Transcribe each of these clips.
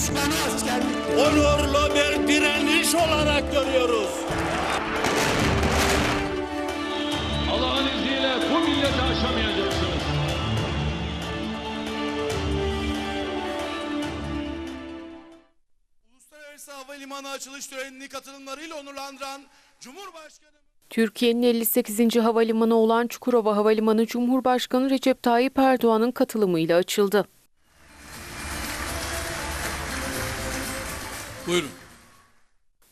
düşmanı askerlik onurlu bir direniş olarak görüyoruz. Allah'ın izniyle bu milleti aşamayacaksınız. Uluslararası Havalimanı açılış törenini katılımlarıyla onurlandıran Cumhurbaşkanı Türkiye'nin 58. havalimanı olan Çukurova Havalimanı Cumhurbaşkanı Recep Tayyip Erdoğan'ın katılımıyla açıldı. Buyurun.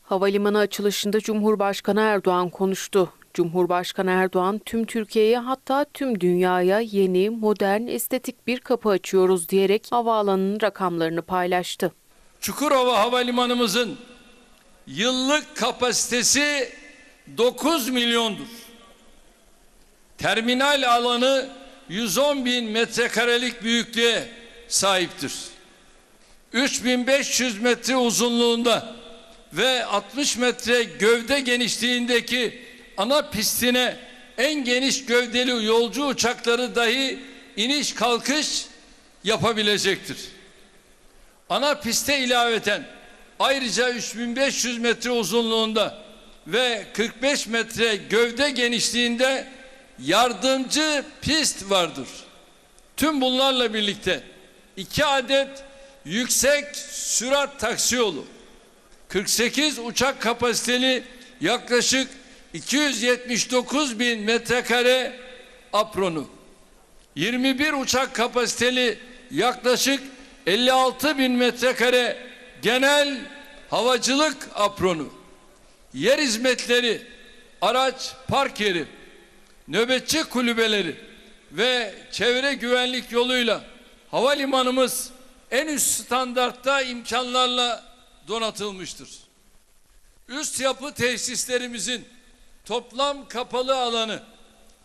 Havalimanı açılışında Cumhurbaşkanı Erdoğan konuştu. Cumhurbaşkanı Erdoğan tüm Türkiye'ye hatta tüm dünyaya yeni, modern, estetik bir kapı açıyoruz diyerek havaalanının rakamlarını paylaştı. Çukurova Havalimanımızın yıllık kapasitesi 9 milyondur. Terminal alanı 110 bin metrekarelik büyüklüğe sahiptir. 3500 metre uzunluğunda ve 60 metre gövde genişliğindeki ana pistine en geniş gövdeli yolcu uçakları dahi iniş kalkış yapabilecektir. Ana piste ilaveten ayrıca 3500 metre uzunluğunda ve 45 metre gövde genişliğinde yardımcı pist vardır. Tüm bunlarla birlikte iki adet yüksek sürat taksi yolu, 48 uçak kapasiteli yaklaşık 279 bin metrekare apronu, 21 uçak kapasiteli yaklaşık 56 bin metrekare genel havacılık apronu, yer hizmetleri, araç park yeri, nöbetçi kulübeleri ve çevre güvenlik yoluyla havalimanımız en üst standartta imkanlarla donatılmıştır. Üst yapı tesislerimizin toplam kapalı alanı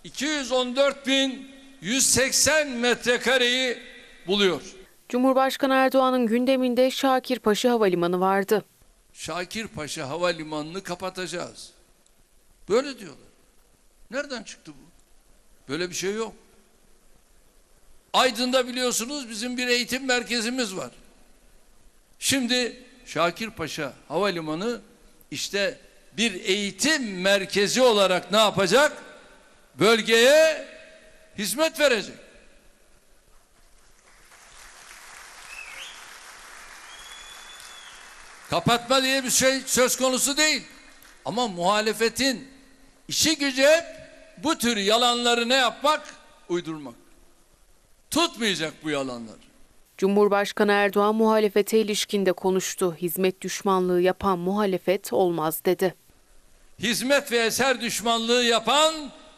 214.180 metrekareyi buluyor. Cumhurbaşkanı Erdoğan'ın gündeminde Şakirpaşa Havalimanı vardı. Şakirpaşa Havalimanı'nı kapatacağız. Böyle diyorlar. Nereden çıktı bu? Böyle bir şey yok. Aydın'da biliyorsunuz bizim bir eğitim merkezimiz var. Şimdi Şakirpaşa Havalimanı işte bir eğitim merkezi olarak ne yapacak? Bölgeye hizmet verecek. Kapatma diye bir şey söz konusu değil. Ama muhalefetin işi gücü hep bu tür yalanları ne yapmak? Uydurmak. Tutmayacak bu yalanlar. Cumhurbaşkanı Erdoğan muhalefete ilişkinde konuştu. Hizmet düşmanlığı yapan muhalefet olmaz dedi. Hizmet ve eser düşmanlığı yapan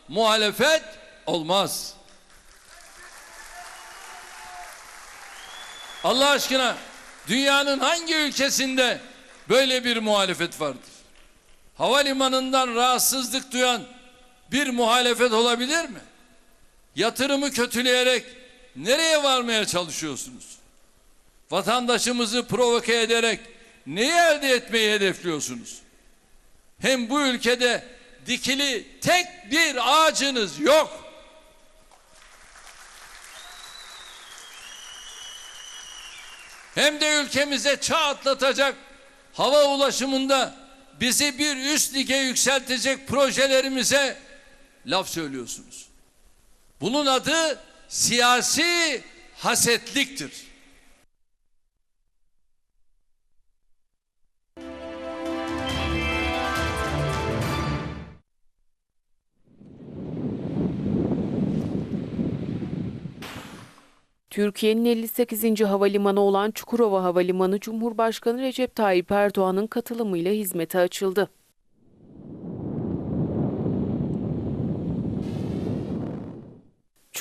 muhalefet olmaz. Allah aşkına dünyanın hangi ülkesinde böyle bir muhalefet vardır? Havalimanından rahatsızlık duyan bir muhalefet olabilir mi? Yatırımı kötüleyerek nereye varmaya çalışıyorsunuz? Vatandaşımızı provoke ederek neyi elde etmeyi hedefliyorsunuz? Hem bu ülkede dikili tek bir ağacınız yok. Hem de ülkemize çağ atlatacak hava ulaşımında bizi bir üst lige yükseltecek projelerimize laf söylüyorsunuz. Bunun adı siyasi hasetliktir. Türkiye'nin 58. havalimanı olan Çukurova Havalimanı Cumhurbaşkanı Recep Tayyip Erdoğan'ın katılımıyla hizmete açıldı.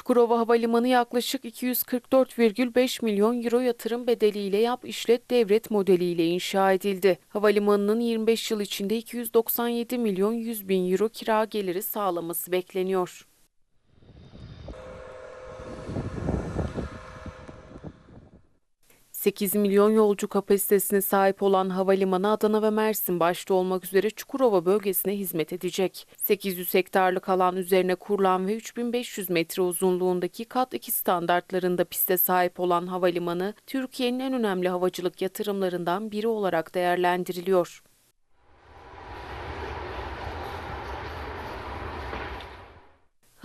Çukurova Havalimanı yaklaşık 244,5 milyon euro yatırım bedeliyle yap işlet devret modeliyle inşa edildi. Havalimanının 25 yıl içinde 297 milyon 100 bin euro kira geliri sağlaması bekleniyor. 8 milyon yolcu kapasitesine sahip olan havalimanı Adana ve Mersin başta olmak üzere Çukurova bölgesine hizmet edecek. 800 hektarlık alan üzerine kurulan ve 3500 metre uzunluğundaki kat 2 standartlarında piste sahip olan havalimanı, Türkiye'nin en önemli havacılık yatırımlarından biri olarak değerlendiriliyor.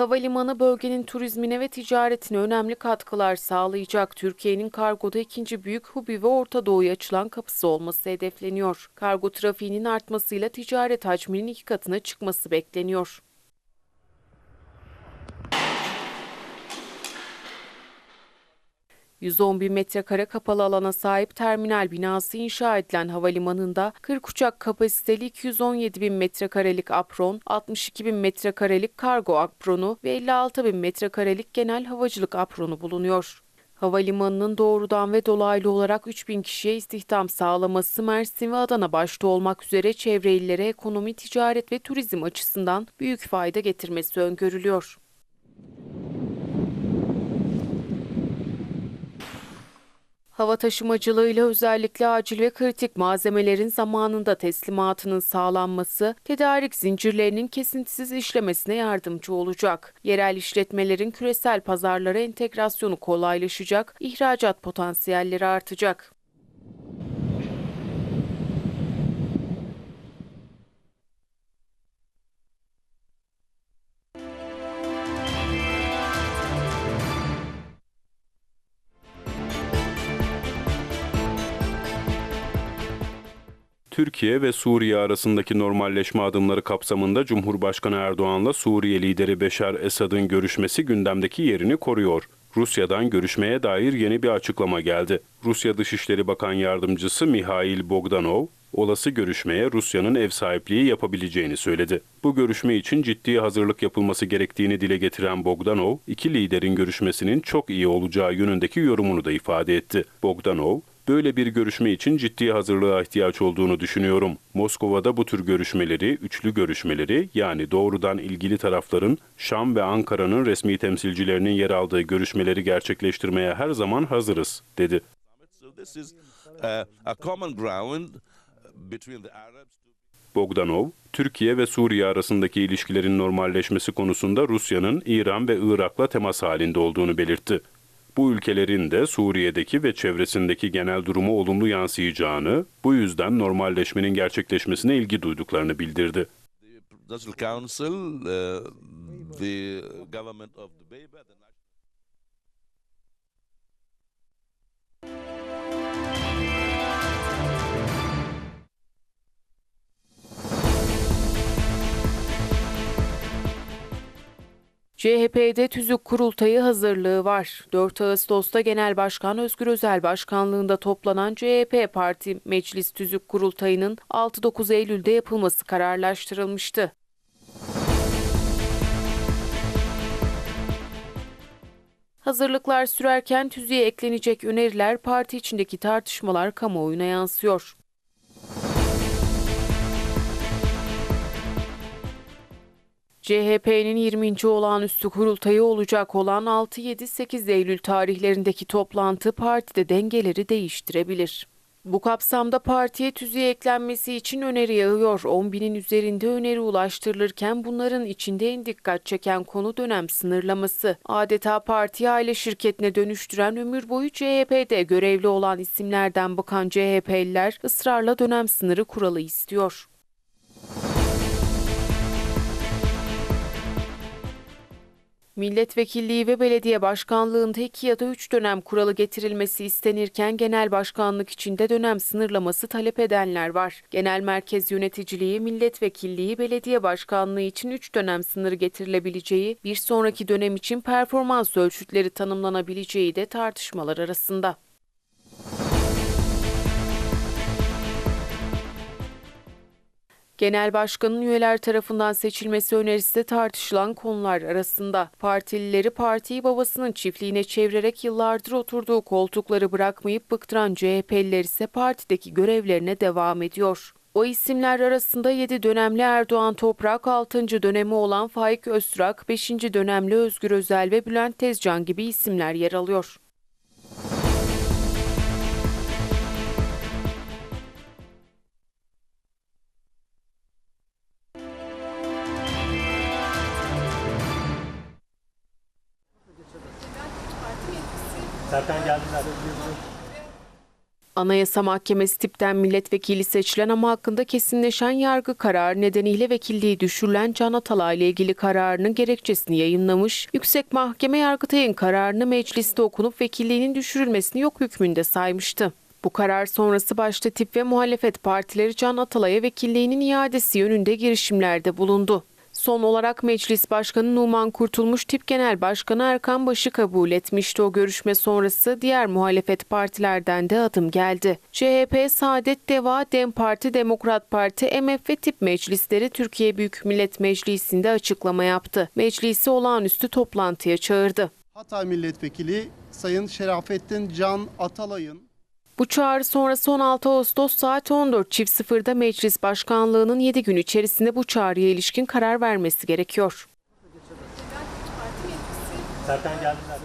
Havalimanı bölgenin turizmine ve ticaretine önemli katkılar sağlayacak. Türkiye'nin kargoda ikinci büyük hubi ve Orta Doğu'ya açılan kapısı olması hedefleniyor. Kargo trafiğinin artmasıyla ticaret hacminin iki katına çıkması bekleniyor. ...110 bin metrekare kapalı alana sahip terminal binası inşa edilen havalimanında 40 uçak kapasiteli 217 bin metrekarelik apron, 62 bin metrekarelik kargo apronu ve 56 bin metrekarelik genel havacılık apronu bulunuyor. Havalimanının doğrudan ve dolaylı olarak 3 bin kişiye istihdam sağlaması Mersin ve Adana başta olmak üzere çevre illere ekonomi, ticaret ve turizm açısından büyük fayda getirmesi öngörülüyor. Hava taşımacılığıyla özellikle acil ve kritik malzemelerin zamanında teslimatının sağlanması, tedarik zincirlerinin kesintisiz işlemesine yardımcı olacak. Yerel işletmelerin küresel pazarlara entegrasyonu kolaylaşacak, ihracat potansiyelleri artacak. Türkiye ve Suriye arasındaki normalleşme adımları kapsamında Cumhurbaşkanı Erdoğan'la Suriye lideri Beşar Esad'ın görüşmesi gündemdeki yerini koruyor. Rusya'dan görüşmeye dair yeni bir açıklama geldi. Rusya Dışişleri Bakan Yardımcısı Mihail Bogdanov, olası görüşmeye Rusya'nın ev sahipliği yapabileceğini söyledi. Bu görüşme için ciddi hazırlık yapılması gerektiğini dile getiren Bogdanov, iki liderin görüşmesinin çok iyi olacağı yönündeki yorumunu da ifade etti. Bogdanov, Böyle bir görüşme için ciddi hazırlığa ihtiyaç olduğunu düşünüyorum. Moskova'da bu tür görüşmeleri, üçlü görüşmeleri yani doğrudan ilgili tarafların Şam ve Ankara'nın resmi temsilcilerinin yer aldığı görüşmeleri gerçekleştirmeye her zaman hazırız, dedi. Uh. Bogdanov, Türkiye ve Suriye arasındaki ilişkilerin normalleşmesi konusunda Rusya'nın İran ve Irak'la temas halinde olduğunu belirtti. Bu ülkelerin de Suriye'deki ve çevresindeki genel durumu olumlu yansıyacağını, bu yüzden normalleşmenin gerçekleşmesine ilgi duyduklarını bildirdi. The Presidential CHP'de tüzük kurultayı hazırlığı var. 4 Ağustos'ta Genel Başkan Özgür Özel başkanlığında toplanan CHP Parti Meclis Tüzük Kurultayı'nın 6-9 Eylül'de yapılması kararlaştırılmıştı. Hazırlıklar sürerken tüzüğe eklenecek öneriler parti içindeki tartışmalar kamuoyuna yansıyor. CHP'nin 20. olağanüstü kurultayı olacak olan 6-7-8 Eylül tarihlerindeki toplantı partide dengeleri değiştirebilir. Bu kapsamda partiye tüzüğe eklenmesi için öneri yağıyor. 10 binin üzerinde öneri ulaştırılırken bunların içinde en dikkat çeken konu dönem sınırlaması. Adeta partiyi aile şirketine dönüştüren ömür boyu CHP'de görevli olan isimlerden bakan CHP'liler ısrarla dönem sınırı kuralı istiyor. Milletvekilliği ve belediye başkanlığında iki ya da üç dönem kuralı getirilmesi istenirken genel başkanlık içinde dönem sınırlaması talep edenler var. Genel merkez yöneticiliği, milletvekilliği, belediye başkanlığı için üç dönem sınırı getirilebileceği, bir sonraki dönem için performans ölçütleri tanımlanabileceği de tartışmalar arasında. Genel Başkan'ın üyeler tarafından seçilmesi önerisi de tartışılan konular arasında. Partilileri partiyi babasının çiftliğine çevirerek yıllardır oturduğu koltukları bırakmayıp bıktıran CHP'liler ise partideki görevlerine devam ediyor. O isimler arasında 7 dönemli Erdoğan Toprak, 6. dönemi olan Faik Öztürk, 5. dönemli Özgür Özel ve Bülent Tezcan gibi isimler yer alıyor. Serkan geldiler. Anayasa Mahkemesi tipten milletvekili seçilen ama hakkında kesinleşen yargı kararı nedeniyle vekilliği düşürülen Can Atalay ile ilgili kararının gerekçesini yayınlamış. Yüksek Mahkeme Yargıtay'ın kararını mecliste okunup vekilliğinin düşürülmesini yok hükmünde saymıştı. Bu karar sonrası başta tip ve muhalefet partileri Can Atalay'a vekilliğinin iadesi yönünde girişimlerde bulundu. Son olarak Meclis Başkanı Numan Kurtulmuş Tip Genel Başkanı Erkan Baş'ı kabul etmişti. O görüşme sonrası diğer muhalefet partilerden de adım geldi. CHP, Saadet Deva, Dem Parti, Demokrat Parti, MF ve Tip meclisleri Türkiye Büyük Millet Meclisi'nde açıklama yaptı. Meclisi olağanüstü toplantıya çağırdı. Hatay Milletvekili Sayın Şerafettin Can Atalay'ın Bu çağrı sonrası 16 Ağustos saat 14 çift sıfırda Meclis Başkanlığı'nın 7 gün içerisinde bu çağrıya ilişkin karar vermesi gerekiyor. Serkan geldiler.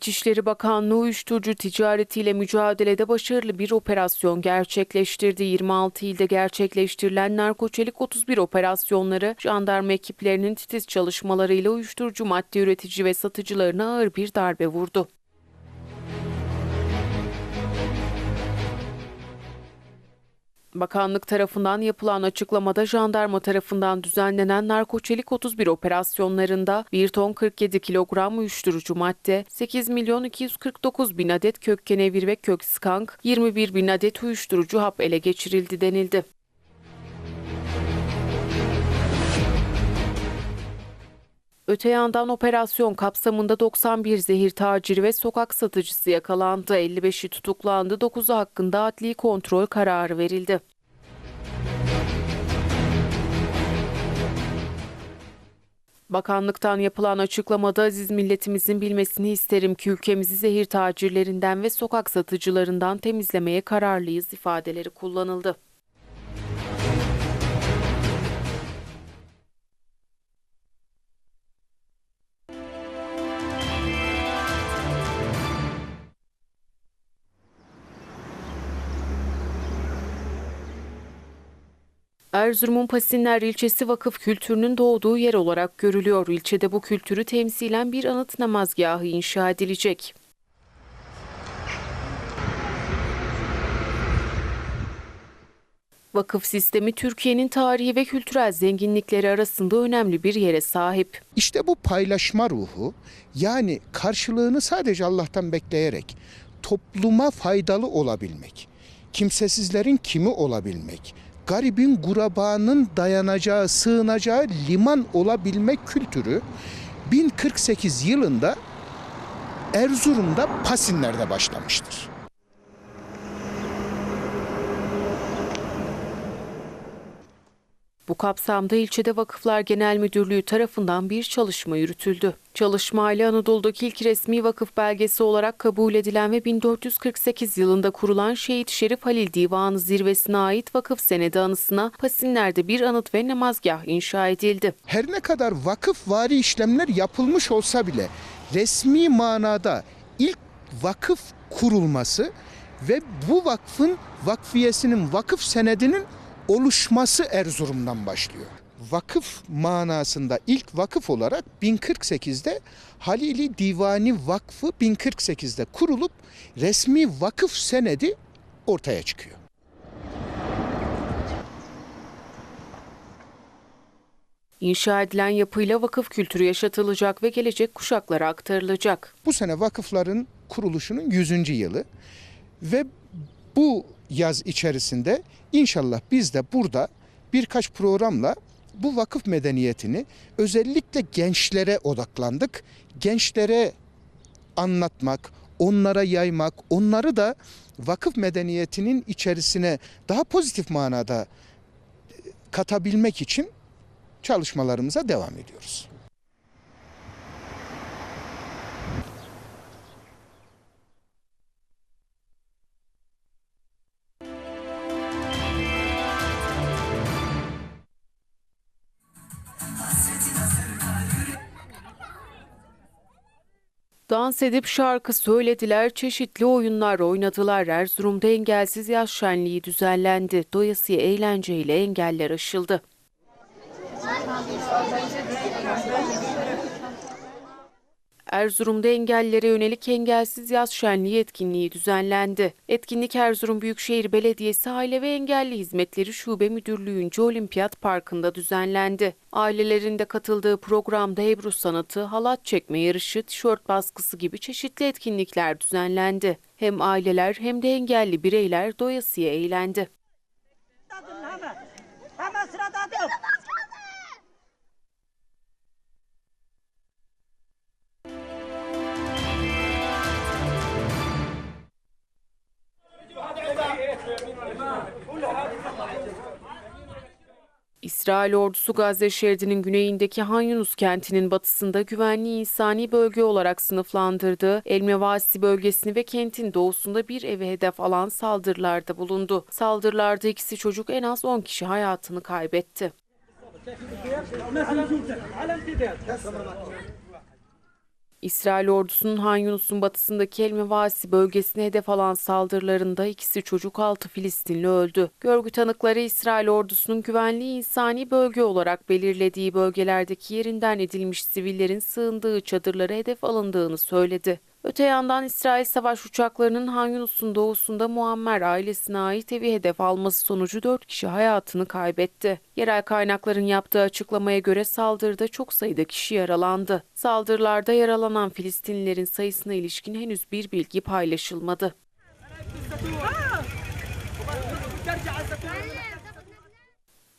İçişleri Bakanlığı uyuşturucu ticaretiyle mücadelede başarılı bir operasyon gerçekleştirdi. 26 ilde gerçekleştirilen narkoçelik 31 operasyonları jandarma ekiplerinin titiz çalışmalarıyla uyuşturucu madde üretici ve satıcılarına ağır bir darbe vurdu. Bakanlık tarafından yapılan açıklamada jandarma tarafından düzenlenen narkoçelik 31 operasyonlarında 1 ton 47 kilogram uyuşturucu madde, 8 milyon 249 bin adet kök kenevir ve kök skank, 21 bin adet uyuşturucu hap ele geçirildi denildi. Öte yandan operasyon kapsamında 91 zehir taciri ve sokak satıcısı yakalandı. 55'i tutuklandı. 9'u hakkında adli kontrol kararı verildi. Bakanlıktan yapılan açıklamada aziz milletimizin bilmesini isterim ki ülkemizi zehir tacirlerinden ve sokak satıcılarından temizlemeye kararlıyız ifadeleri kullanıldı. Erzurum'un Pasinler ilçesi vakıf kültürünün doğduğu yer olarak görülüyor. İlçede bu kültürü temsilen bir anıt namazgahı inşa edilecek. Vakıf sistemi Türkiye'nin tarihi ve kültürel zenginlikleri arasında önemli bir yere sahip. İşte bu paylaşma ruhu yani karşılığını sadece Allah'tan bekleyerek topluma faydalı olabilmek, kimsesizlerin kimi olabilmek, garibin gurabanın dayanacağı, sığınacağı liman olabilmek kültürü 1048 yılında Erzurum'da Pasinler'de başlamıştır. Bu kapsamda ilçede Vakıflar Genel Müdürlüğü tarafından bir çalışma yürütüldü. Çalışma ile Anadolu'daki ilk resmi vakıf belgesi olarak kabul edilen ve 1448 yılında kurulan Şehit Şerif Halil Divanı zirvesine ait vakıf senedi anısına Pasinler'de bir anıt ve namazgah inşa edildi. her ne kadar vakıfvari işlemler yapılmış olsa bile resmi manada ilk vakıf kurulması ve bu vakfın vakfiyesinin vakıf senedinin oluşması Erzurum'dan başlıyor. Vakıf manasında ilk vakıf olarak 1048'de Halili Divani Vakfı 1048'de kurulup resmi vakıf senedi ortaya çıkıyor. İnşa edilen yapıyla vakıf kültürü yaşatılacak ve gelecek kuşaklara aktarılacak. Bu sene vakıfların kuruluşunun 100. yılı ve bu yaz içerisinde inşallah biz de burada birkaç programla bu vakıf medeniyetini özellikle gençlere odaklandık. Gençlere anlatmak, onlara yaymak, onları da vakıf medeniyetinin içerisine daha pozitif manada katabilmek için çalışmalarımıza devam ediyoruz. Dans edip şarkı söylediler, çeşitli oyunlar oynadılar. Erzurum'da engelsiz yaz şenliği düzenlendi. Doyasıya eğlenceyle engeller aşıldı. Erzurum'da engellilere yönelik engelsiz yaz şenliği etkinliği düzenlendi. Etkinlik Erzurum Büyükşehir Belediyesi Aile ve Engelli Hizmetleri Şube Müdürlüğü'nce Olimpiyat Parkı'nda düzenlendi. Ailelerin de katıldığı programda Ebru sanatı, halat çekme yarışı, tişört baskısı gibi çeşitli etkinlikler düzenlendi. Hem aileler hem de engelli bireyler doyasıya eğlendi. Hemen. Hemen sıradadır. İsrail ordusu Gazze şeridinin güneyindeki Han Yunus kentinin batısında güvenli insani bölge olarak sınıflandırdığı El Mevasi bölgesini ve kentin doğusunda bir eve hedef alan saldırılarda bulundu. Saldırılarda ikisi çocuk en az 10 kişi hayatını kaybetti. İsrail ordusunun Han Yunus'un batısındaki El Mevasi bölgesine hedef alan saldırılarında ikisi çocuk altı Filistinli öldü. Görgü tanıkları İsrail ordusunun güvenli insani bölge olarak belirlediği bölgelerdeki yerinden edilmiş sivillerin sığındığı çadırlara hedef alındığını söyledi. Öte yandan İsrail savaş uçaklarının Han Yunus'un doğusunda Muammer ailesine ait evi hedef alması sonucu 4 kişi hayatını kaybetti. Yerel kaynakların yaptığı açıklamaya göre saldırıda çok sayıda kişi yaralandı. Saldırılarda yaralanan Filistinlilerin sayısına ilişkin henüz bir bilgi paylaşılmadı.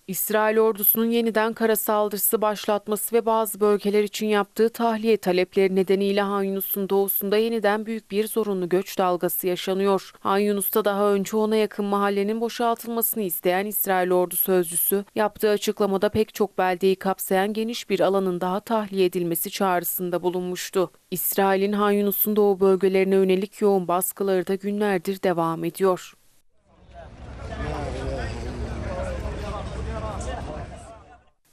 İsrail ordusunun yeniden kara saldırısı başlatması ve bazı bölgeler için yaptığı tahliye talepleri nedeniyle Han Yunus'un doğusunda yeniden büyük bir zorunlu göç dalgası yaşanıyor. Han Yunus'ta daha önce ona yakın mahallenin boşaltılmasını isteyen İsrail ordu sözcüsü yaptığı açıklamada pek çok beldeyi kapsayan geniş bir alanın daha tahliye edilmesi çağrısında bulunmuştu. İsrail'in Han Yunus'un doğu bölgelerine yönelik yoğun baskıları da günlerdir devam ediyor.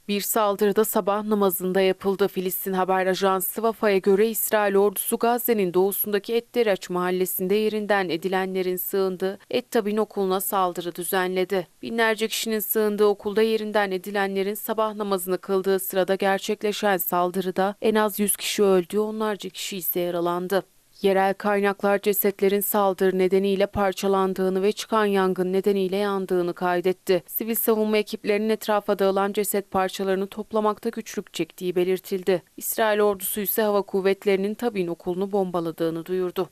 Bir saldırıda sabah namazında yapıldı. Filistin haber ajansı Vafa'ya göre İsrail ordusu Gazze'nin doğusundaki Etteraç mahallesinde yerinden edilenlerin sığındığı Ettabin okuluna saldırı düzenledi. Binlerce kişinin sığındığı okulda yerinden edilenlerin sabah namazını kıldığı sırada gerçekleşen saldırıda en az 100 kişi öldü, onlarca kişi ise yaralandı. Yerel kaynaklar cesetlerin saldırı nedeniyle parçalandığını ve çıkan yangın nedeniyle yandığını kaydetti. Sivil savunma ekiplerinin etrafa dağılan ceset parçalarını toplamakta güçlük çektiği belirtildi. İsrail ordusu ise hava kuvvetlerinin Tabin okulunu bombaladığını duyurdu.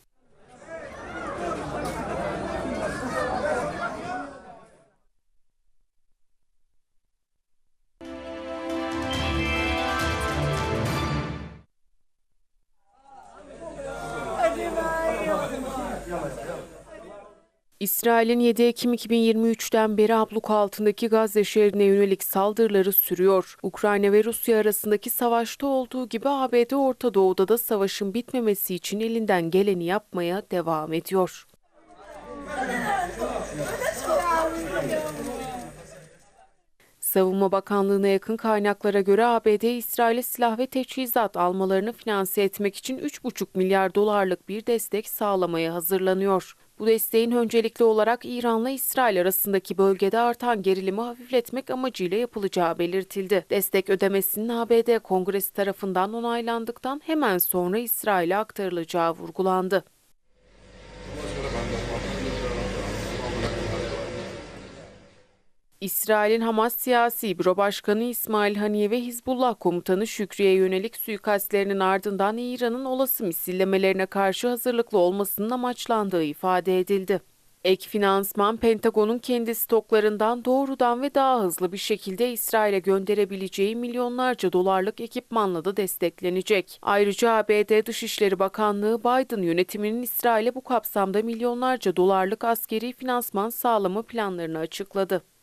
İsrail'in 7 Ekim 2023'ten beri abluk altındaki Gazze şehrine yönelik saldırıları sürüyor. Ukrayna ve Rusya arasındaki savaşta olduğu gibi ABD Orta Doğu'da da savaşın bitmemesi için elinden geleni yapmaya devam ediyor. Savunma Bakanlığı'na yakın kaynaklara göre ABD, İsrail'e silah ve teçhizat almalarını finanse etmek için 3,5 milyar dolarlık bir destek sağlamaya hazırlanıyor. Bu desteğin öncelikli olarak İran'la İsrail arasındaki bölgede artan gerilimi hafifletmek amacıyla yapılacağı belirtildi. Destek ödemesinin ABD Kongresi tarafından onaylandıktan hemen sonra İsrail'e aktarılacağı vurgulandı. İsrail'in Hamas Siyasi Büro Başkanı İsmail Haniye ve Hizbullah Komutanı Şükri'ye yönelik suikastlerinin ardından İran'ın olası misillemelerine karşı hazırlıklı olmasının amaçlandığı ifade edildi. Ek finansman Pentagon'un kendi stoklarından doğrudan ve daha hızlı bir şekilde İsrail'e gönderebileceği milyonlarca dolarlık ekipmanla da desteklenecek. Ayrıca ABD Dışişleri Bakanlığı Biden yönetiminin İsrail'e bu kapsamda milyonlarca dolarlık askeri finansman sağlama planlarını açıkladı.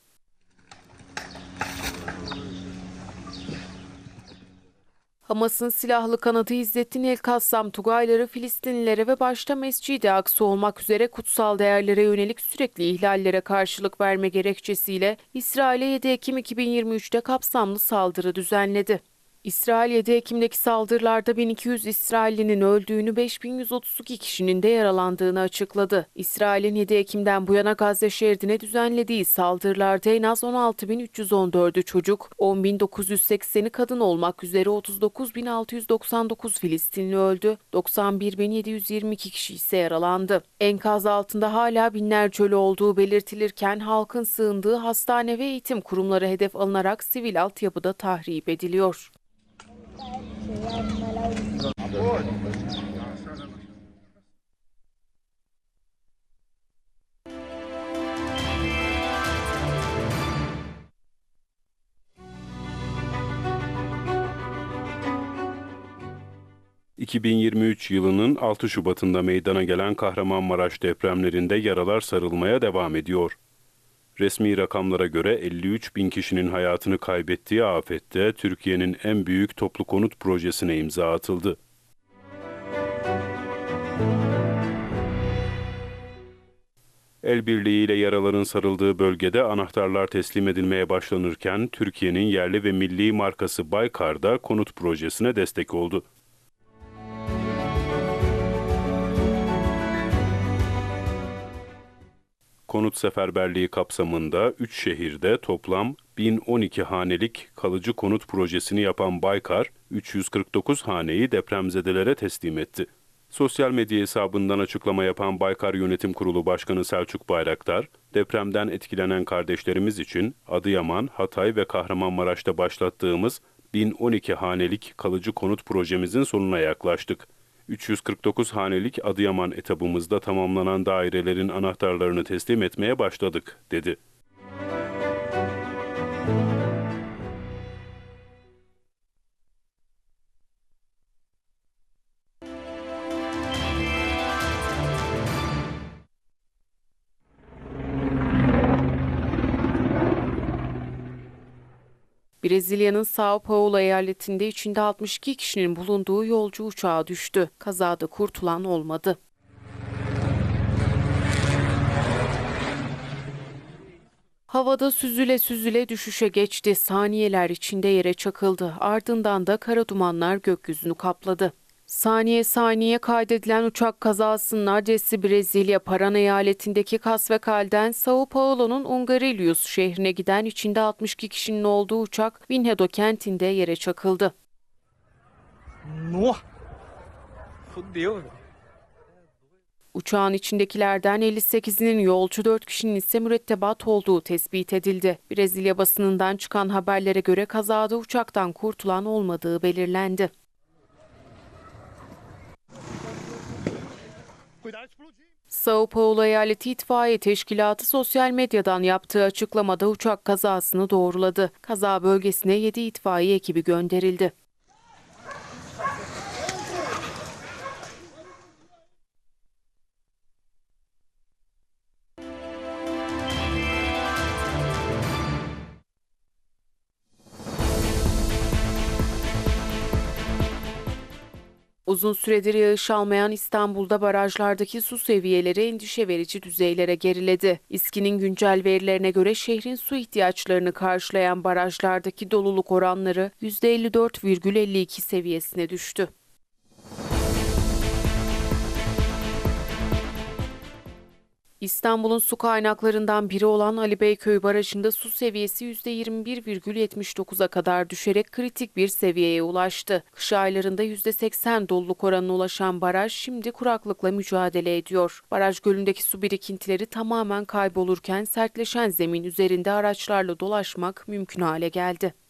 Hamas'ın silahlı kanadı İzzettin El-Kassam Tugayları Filistinlilere ve başta Mescid-i Aksa olmak üzere kutsal değerlere yönelik sürekli ihlallere karşılık verme gerekçesiyle İsrail'e 7 Ekim 2023'te kapsamlı saldırı düzenledi. İsrail 7 Ekim'deki saldırılarda 1200 İsraillinin öldüğünü, 5132 kişinin de yaralandığını açıkladı. İsrail'in 7 Ekim'den bu yana Gazze şeridine düzenlediği saldırılarda en az 16.314'ü çocuk, 10.980'i kadın olmak üzere 39.699 Filistinli öldü, 91.722 kişi ise yaralandı. Enkaz altında hala binlerce ölü olduğu belirtilirken halkın sığındığı hastane ve eğitim kurumları hedef alınarak sivil altyapıda tahrip ediliyor. ...2023 yılının 6 Şubat'ında meydana gelen Kahramanmaraş depremlerinde yaralar sarılmaya devam ediyor. Resmi rakamlara göre 53 bin kişinin hayatını kaybettiği afette Türkiye'nin en büyük toplu konut projesine imza atıldı. El birliğiyle yaraların sarıldığı bölgede anahtarlar teslim edilmeye başlanırken Türkiye'nin yerli ve milli markası Baykar da konut projesine destek oldu. Konut seferberliği kapsamında 3 şehirde toplam 1012 hanelik kalıcı konut projesini yapan Baykar, 349 haneyi depremzedelere teslim etti. Sosyal medya hesabından açıklama yapan Baykar Yönetim Kurulu Başkanı Selçuk Bayraktar, depremden etkilenen kardeşlerimiz için Adıyaman, Hatay ve Kahramanmaraş'ta başlattığımız 1012 hanelik kalıcı konut projemizin sonuna yaklaştık. 349 hanelik Adıyaman etabımızda tamamlanan dairelerin anahtarlarını teslim etmeye başladık, dedi. Brezilya'nın Sao Paulo eyaletinde içinde 62 kişinin bulunduğu yolcu uçağı düştü. Kazada kurtulan olmadı. Havada süzüle süzüle düşüşe geçti. Saniyeler içinde yere çakıldı. Ardından da kara dumanlar gökyüzünü kapladı. Saniye saniye kaydedilen uçak kazasının adresi Brezilya Paran eyaletindeki Casvekal'den Sao Paulo'nun Ungarelius şehrine giden içinde 62 kişinin olduğu uçak Vinhedo kentinde yere çakıldı. Nossa! Fudeu. Uçağın içindekilerden 58'inin yolcu 4 kişinin ise mürettebat olduğu tespit edildi. Brezilya basınından çıkan haberlere göre kazada uçaktan kurtulan olmadığı belirlendi. Sao Paulo Eyaleti İtfaiye Teşkilatı sosyal medyadan yaptığı açıklamada uçak kazasını doğruladı. Kaza bölgesine 7 itfaiye ekibi gönderildi. Uzun süredir yağış almayan İstanbul'da barajlardaki su seviyeleri endişe verici düzeylere geriledi. İSKİ'nin güncel verilerine göre şehrin su ihtiyaçlarını karşılayan barajlardaki doluluk oranları %54,52 seviyesine düştü. İstanbul'un su kaynaklarından biri olan Ali Beyköy Barajı'nda su seviyesi %21,79'a kadar düşerek kritik bir seviyeye ulaştı. Kış aylarında %80 doluluk oranına ulaşan baraj şimdi kuraklıkla mücadele ediyor. Baraj gölündeki su birikintileri tamamen kaybolurken sertleşen zemin üzerinde araçlarla dolaşmak mümkün hale geldi.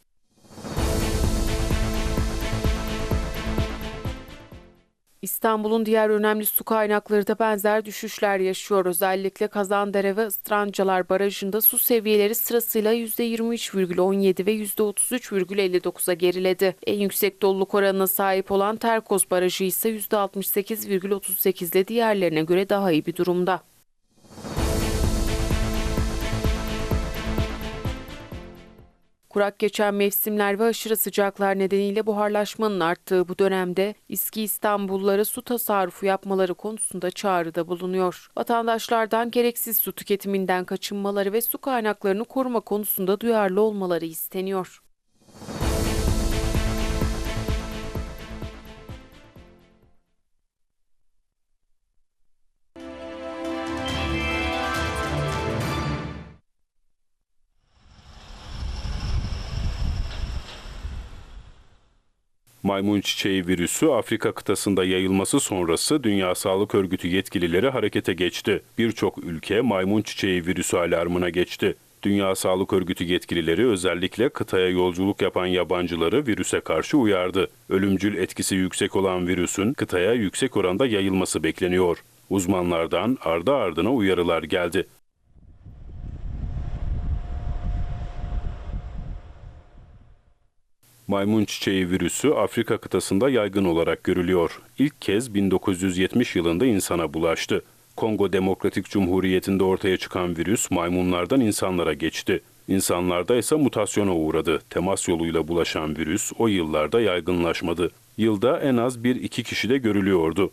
İstanbul'un diğer önemli su kaynakları da benzer düşüşler yaşıyor. Özellikle Kazandere ve Istrancalar Barajı'nda su seviyeleri sırasıyla %23,17 ve %33,59'a geriledi. En yüksek doluluk oranına sahip olan Terkos Barajı ise %68,38 ile diğerlerine göre daha iyi bir durumda. Kurak geçen mevsimler ve aşırı sıcaklar nedeniyle buharlaşmanın arttığı bu dönemde İSKİ İstanbullulara su tasarrufu yapmaları konusunda çağrıda bulunuyor. Vatandaşlardan gereksiz su tüketiminden kaçınmaları ve su kaynaklarını koruma konusunda duyarlı olmaları isteniyor. Maymun çiçeği virüsü Afrika kıtasında yayılması sonrası Dünya Sağlık Örgütü yetkilileri harekete geçti. Birçok ülke maymun çiçeği virüsü alarmına geçti. Dünya Sağlık Örgütü yetkilileri özellikle kıtaya yolculuk yapan yabancıları virüse karşı uyardı. Ölümcül etkisi yüksek olan virüsün kıtaya yüksek oranda yayılması bekleniyor. Uzmanlardan ardı ardına uyarılar geldi. Maymun çiçeği virüsü Afrika kıtasında yaygın olarak görülüyor. İlk kez 1970 yılında insana bulaştı. Kongo Demokratik Cumhuriyeti'nde ortaya çıkan virüs maymunlardan insanlara geçti. İnsanlarda ise mutasyona uğradı. Temas yoluyla bulaşan virüs o yıllarda yaygınlaşmadı. Yılda en az 1-2 kişide görülüyordu.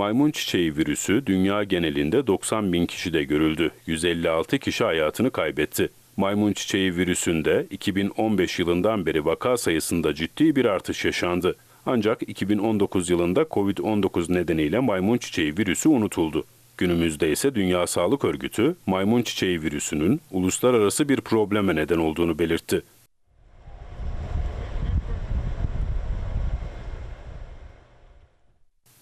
Maymun çiçeği virüsü dünya genelinde 90 bin kişide görüldü. 156 kişi hayatını kaybetti. Maymun çiçeği virüsünde 2015 yılından beri vaka sayısında ciddi bir artış yaşandı. Ancak 2019 yılında Covid-19 nedeniyle maymun çiçeği virüsü unutuldu. Günümüzde ise Dünya Sağlık Örgütü maymun çiçeği virüsünün uluslararası bir probleme neden olduğunu belirtti.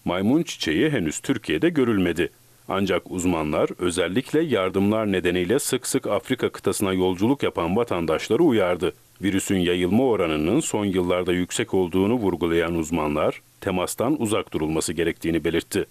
Maymun çiçeği henüz Türkiye'de görülmedi. Ancak uzmanlar özellikle yardımlar nedeniyle sık sık Afrika kıtasına yolculuk yapan vatandaşları uyardı. Virüsün yayılma oranının son yıllarda yüksek olduğunu vurgulayan uzmanlar, temastan uzak durulması gerektiğini belirtti.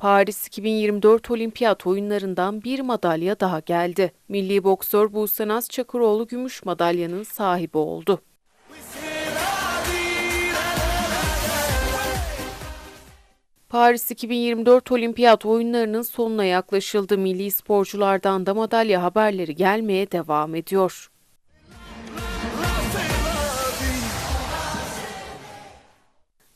Paris 2024 Olimpiyat oyunlarından bir madalya daha geldi. Milli boksör Buse Naz Çakıroğlu gümüş madalyanın sahibi oldu. Paris 2024 Olimpiyat oyunlarının sonuna yaklaşıldı. Milli sporculardan da madalya haberleri gelmeye devam ediyor.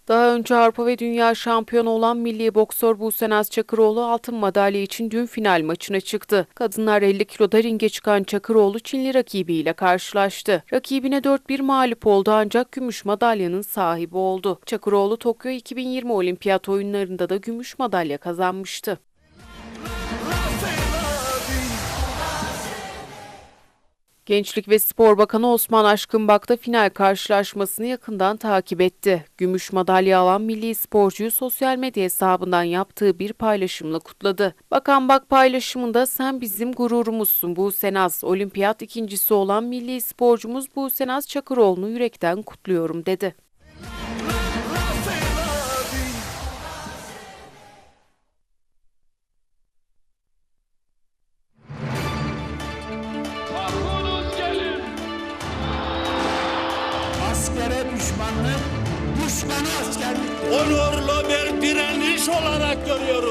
Daha önce Avrupa ve Dünya şampiyonu olan milli boksör Buse Naz Çakıroğlu altın madalya için dün final maçına çıktı. Kadınlar 50 kiloda ringe çıkan Çakıroğlu Çinli rakibiyle karşılaştı. Rakibine 4-1 mağlup oldu ancak gümüş madalyanın sahibi oldu. Çakıroğlu Tokyo 2020 Olimpiyat oyunlarında da gümüş madalya kazanmıştı. Gençlik ve Spor Bakanı Osman Aşkınbak da final karşılaşmasını yakından takip etti. Gümüş madalya alan milli sporcuyu sosyal medya hesabından yaptığı bir paylaşımla kutladı. Bakan Bak paylaşımında sen bizim gururumuzsun Buse Naz. Olimpiyat ikincisi olan milli sporcumuz Buse Naz Çakıroğlu'nu yürekten kutluyorum dedi. Direniş olarak görüyoruz.